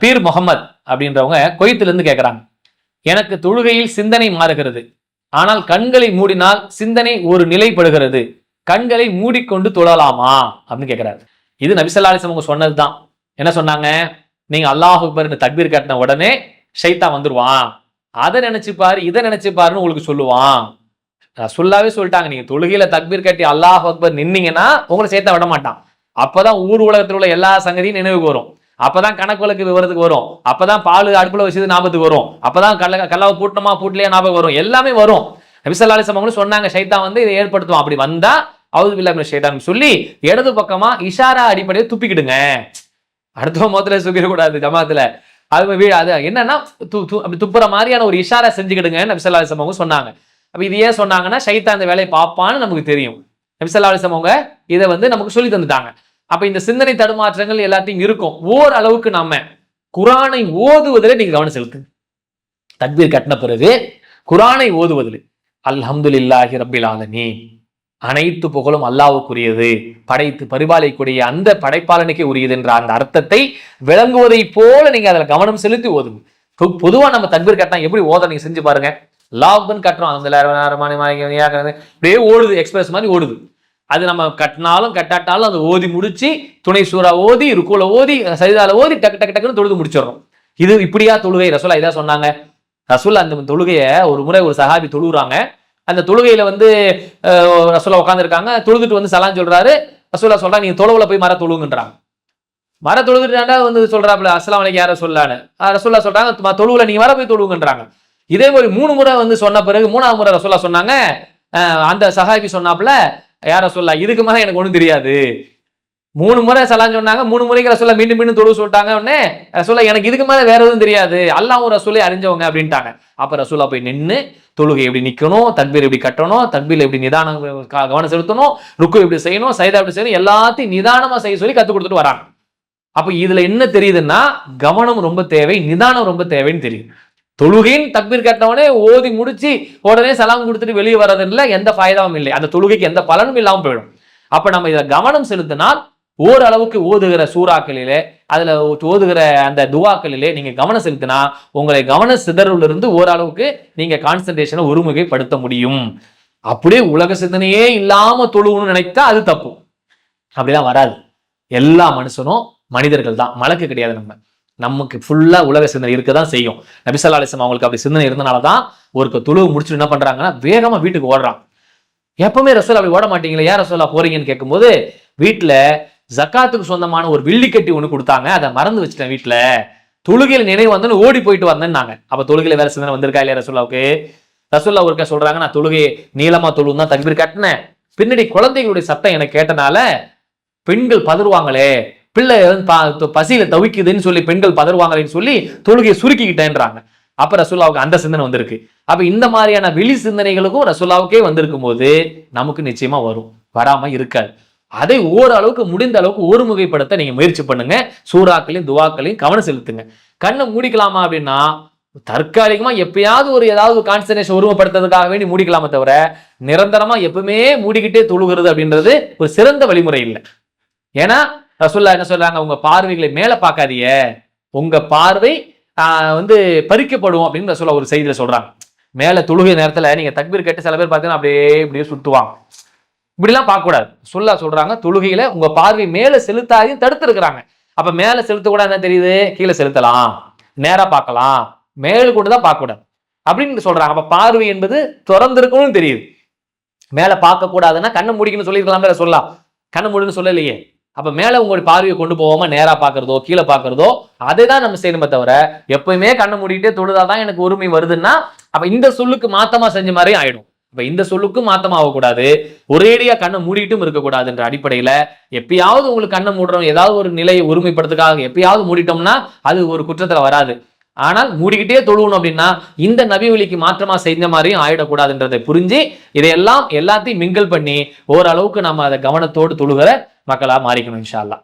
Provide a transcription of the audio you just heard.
Beer Mohammed அப்படின்றவங்க கொய்த்திலிருந்து கேட்குறாங்க எனக்கு தொழுகையில் சிந்தனை மாறுகிறது. ஆனால் கண்களை மூடினால் சிந்தனை ஒரு நிலைப்படுகிறது. கண்களை மூடிக்கொண்டு தொழலாமா? அப்படின்னு கேட்குறாரு இது நபிசல்லாலிசம் அவங்க சொன்னது சொன்னதுதான். என்ன சொன்னாங்க? நீங்கள் அல்லாஹ் அக்பர்னு தக்பீர் கட்டின உடனே ஷைத்தா வந்துடுவான் அதை நினச்சிப்பாரு பாரு இதை நினச்சிப்பாருன்னு பாருன்னு உங்களுக்கு சொல்லுவான். சொல்லாவே சொல்லிட்டாங்க நீங்க தொழுகையில தக்பீர் கட்டி அல்லாஹ் அக்பர் நின்னீங்கன்னா உங்களை சேர்த்த விட மாட்டான். அப்பதான் ஊர் உலகத்தில் உள்ள எல்லா சங்கதியும் நினைவுக்கு வரும். அப்பதான் கணக்கு வழக்கு விவரத்துக்கு வரும். அப்பதான் பால் அடுப்புல வச்சது ஞாபகத்துக்கு வரும். அப்பதான் கல்ல கல்லாவை பூட்டணுமா பூட்டலையா ஞாபகம் வரும். எல்லாமே வரும். நபிசல்லா அலிஸ்லாம் அவங்களும் சொன்னாங்க ஷைத்தான் வந்து இதை ஏற்படுத்துவோம் அப்படி வந்தா அவுது பில்லா ஷைத்தான் சொல்லி இடது பக்கமா இஷாரா அடிப்படையில் துப்பிக்கிடுங்க. அடுத்த முகத்துல சுக்கிடக்கூடாது ஜமாத்துல. அது வீடு அது என்னன்னா அப்படி துப்புற மாதிரியான ஒரு இஷாரா செஞ்சுக்கிடுங்க நபிசல்லா அலிஸ்லாம் அவங்க சொன்னாங்க. அப்ப இது ஏன் சொன்னாங்கன்னா ஷைத்தான் அந்த வேலையை பார்ப்பான்னு நமக்கு தெரியும். நபிசல்லா அலிஸ்லாம் அவங்க இதை வந்து நமக்கு சொல்லி தந்துட்டாங்க. அப்ப இந்த சிந்தனை தடுமாற்றங்கள் எல்லாத்தையும் இருக்கும். ஓரளவுக்கு நாம குரானை ஓதுவதில் நீங்க கவனம் செலுத்துங்க. தக்பீர் கட்டின பிறகு குரானை ஓதுவதில். அல்ஹம்துலில்லாஹி ரப்பில் ஆலமீன். அனைத்து புகழும் அல்லாவுக்குரியது படைத்து பரிபாலிக்கூடிய அந்த படைப்பாளனுக்கே உரியது என்ற அந்த அர்த்தத்தை விளங்குவதை போல நீங்க அதில் கவனம் செலுத்தி ஓதுங்க. பொதுவாக பொதுவா நம்ம தக்பீர் கட்டினா எப்படி ஓத நீங்க செஞ்சு பாருங்க. லாக்டவுன் கட்டுறோம். அந்த அப்படியே ஓடுது எக்ஸ்பிரஸ் மாதிரி ஓடுது. அது நம்ம கட்டினாலும் கட்டாட்டாலும் அதை ஓதி முடிச்சு துணை சூறா ஓதி ருக்குல ஓதி சரிதால ஓதி டக்கு டக்கு டக்குன்னு தொழுது முடிச்சிடறோம். இது இப்படியா தொழுகை? ரசோல்லா இதா சொன்னாங்க. ரசோல்லா அந்த தொழுகையை ஒரு முறை ஒரு சஹாபி தொழுகிறாங்க அந்த தொழுகையில வந்து ரசோல்லா உட்காந்துருக்காங்க தொழுதுட்டு வந்து சலான் சொல்றாரு. ரசோல்லா சொல்றாங்க நீங்க தொழுவுல போய் மர தொழுங்குன்றாங்க மர தொழுதுட்டாண்டா வந்து சொல்றாப்புல அஸ்லாம் வலைக்கு யார சொல்லான்னு ரசோல்லா சொல்றாங்க தொழுவில் தொழுவுல நீங்க வர போய் தொழுவுங்கன்றாங்க இதே மாதிரி மூணு முறை வந்து சொன்ன பிறகு மூணாவது முறை ரசோல்லா சொன்னாங்க. அந்த சஹாபி சொன்னாப்புல யார சொல்ல? இதுக்கு மேல எனக்கு ஒண்ணும் தெரியாது. மூணு முறை சலான் சொன்னாங்க மூணு முறைக்கு ரசூல்லா மீண்டும் மீண்டும் தொழு சொல்லிட்டாங்க. உடனே ரசூல்லா எனக்கு இதுக்கு மேல வேற எதுவும் தெரியாது. அல்லாவும் ரசோலை அறிஞ்சவங்க அப்படின்ட்டாங்க. அப்ப ரசூல்லா போய் நின்று தொழுகை எப்படி நிக்கணும் தன்பீர் எப்படி கட்டணும் தன்பீர் எப்படி நிதானம் க- கவனம் செலுத்தணும் ருக்கு எப்படி செய்யணும் சைதா எப்படி செய்யணும் எல்லாத்தையும் நிதானமா செய்ய சொல்லி கற்றுக் கொடுத்துட்டு வராங்க. அப்ப இதுல என்ன தெரியுதுன்னா கவனம் ரொம்ப தேவை நிதானம் ரொம்ப தேவைன்னு தெரியுது. தொழுகையின் தக்பீர் கேட்டவனே ஓதி முடிச்சு உடனே சலாம் கொடுத்துட்டு வெளியே வர்றதுல எந்த ஃபாயதாவும் இல்லை. அந்த தொழுகைக்கு எந்த பலனும் இல்லாமல் போயிடும். அப்ப நம்ம இதை கவனம் செலுத்தினால் ஓரளவுக்கு ஓதுகிற சூறாக்களிலே அதுல ஓதுகிற அந்த துவாக்களிலே நீங்க கவனம் செலுத்தினா உங்களை கவன சிதறலிருந்து இருந்து ஓரளவுக்கு நீங்க கான்சன்ட்ரேஷனை ஒருமுகைப்படுத்த முடியும். அப்படியே உலக சிந்தனையே இல்லாம தொழுகணும்னு நினைத்தா அது தப்பு. அப்படிலாம் வராது. எல்லா மனுஷனும் மனிதர்கள் தான். மலக்கு கிடையாது நம்ம. நமக்கு ஃபுல்லாக உலக சிந்தனை இருக்க தான் செய்யும் நபிசல்லா அலிஸ்லாம் அவங்களுக்கு அப்படி சிந்தனை இருந்தனால தான் ஒரு தொழுவு முடிச்சுட்டு என்ன பண்ணுறாங்கன்னா வேகமாக வீட்டுக்கு ஓடுறான் எப்பவுமே ரசோல் அப்படி ஓட மாட்டீங்களே ஏன் ரசோல்லா போறீங்கன்னு கேட்கும்போது வீட்டில் ஜக்காத்துக்கு சொந்தமான ஒரு வில்லிக்கட்டி ஒன்று கொடுத்தாங்க. அதை மறந்து வச்சுட்டேன் வீட்டில் தொழுகையில் நினைவு வந்தோன்னு ஓடி போயிட்டு வந்தேன்னாங்க. அப்போ தொழுகையில் வேற சிந்தனை வந்திருக்கா இல்லையா ரசோல்லாவுக்கு ரசோல்லா ஒருக்க சொல்கிறாங்க நான் தொழுகை நீளமாக தொழுவும் தான் தக்பீர் கட்டினேன். பின்னாடி குழந்தைகளுடைய சத்தம் எனக்கு கேட்டனால பெண்கள் பதறுவாங்களே. பிள்ளை வந்து பசியில தவிக்குதுன்னு சொல்லி பெண்கள் பதறுவாங்களேன்னு சொல்லி தொழுகையை சுருக்கிக்கிட்டேன்றாங்க. அப்ப ரசுல்லாவுக்கு அந்த சிந்தனை வந்திருக்கு. அப்ப இந்த மாதிரியான வெளி சிந்தனைகளுக்கும் ரசுல்லாவுக்கே வந்திருக்கும் போது நமக்கு நிச்சயமா வரும். வராம இருக்காது. அதை ஓரளவுக்கு முடிந்த அளவுக்கு ஒருமுகைப்படுத்த நீங்க முயற்சி பண்ணுங்க. சூறாக்களையும் துவாக்களையும் கவனம் செலுத்துங்க. கண்ணை மூடிக்கலாமா அப்படின்னா தற்காலிகமா எப்பயாவது ஒரு ஏதாவது கான்சன்ட்ரேஷன் உருவப்படுத்துறதுக்காக வேண்டி மூடிக்கலாமே தவிர நிரந்தரமா எப்பவுமே மூடிக்கிட்டே தொழுகிறது அப்படின்றது ஒரு சிறந்த வழிமுறை இல்லை. ஏன்னா ரசுல்லா என்ன சொல்றாங்க? உங்க பார்வைகளை மேல பார்க்காதீங்க. உங்க பார்வை வந்து பறிக்கப்படும் அப்படின்னு ரசுல்லா ஒரு செய்தியில சொல்றாங்க. மேல தொழுகை நேரத்துல நீங்க தக்பீர் கேட்டு சில பேர் பார்த்தீங்கன்னா அப்படியே இப்படியே சுத்துவாங்க. இப்படிலாம் பார்க்கக்கூடாது. சொல்லா சொல்றாங்க தொழுகையில உங்க பார்வை மேல செலுத்தாதையும் தடுத்துருக்குறாங்க அப்போ அப்ப மேல செலுத்தக்கூடாது என்ன தெரியுது? கீழே செலுத்தலாம். நேரா பார்க்கலாம். மேலே கொண்டு தான் பார்க்கக்கூடாது. அப்படின்னு சொல்றாங்க. அப்ப பார்வை என்பது திறந்திருக்கணும்னு தெரியுது. மேல பார்க்க கூடாதுன்னா கண்ணை முடிக்கணும்னு சொல்லியிருக்கலாம்ல சொல்லலாம் கண்ணை மூடுன்னு சொல்லலையே. அப்ப மேல உங்களுடைய பார்வையை கொண்டு போகாம நேரா பார்க்குறதோ கீழே பார்க்குறதோ அதை தான் நம்ம செய்யணுமே தவிர எப்பயுமே கண்ணை மூடிட்டே தொழுதாதான் எனக்கு உரிமை வருதுன்னா அப்ப இந்த சொல்லுக்கு மாத்தமா செஞ்ச மாதிரி ஆயிடும். இப்போ இந்த சொல்லுக்கும் மாத்தமா ஆகக்கூடாது. ஒரேடியா கண்ணை மூடிட்டும் இருக்கக்கூடாதுன்ற அடிப்படையில எப்பயாவது உங்களுக்கு கண்ணை மூடுறோம் ஏதாவது ஒரு நிலையை ஒருமைப்படுத்துக்காக எப்பயாவது மூடிட்டோம்னா அது ஒரு குற்றத்துல வராது. ஆனால் மூடிக்கிட்டே தொழுவணும் அப்படின்னா இந்த நபி ஒலிக்கு மாற்றமா செஞ்ச மாதிரியும் ஆயிடக்கூடாதுன்றதை புரிஞ்சு இதையெல்லாம் எல்லாத்தையும் மிங்கிள் பண்ணி ஓரளவுக்கு நம்ம அதை கவனத்தோடு தொழுகிற மக்களாக மாறிக்கணும் இன்ஷால்லா